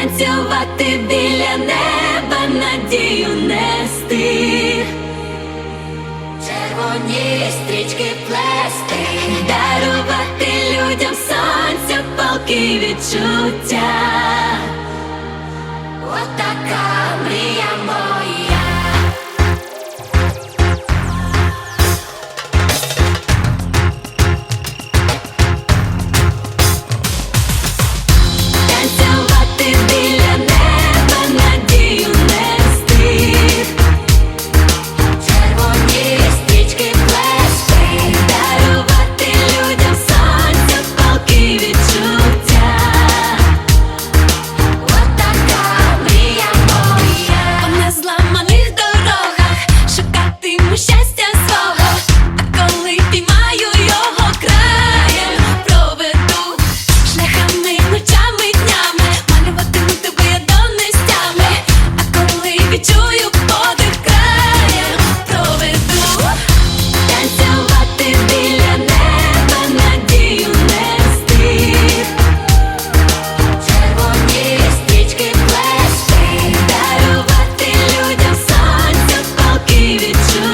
танцювати біля неба, надію нести. Червоні стрічки плести, дарувати людям сонця, палки відчуття. baby, too.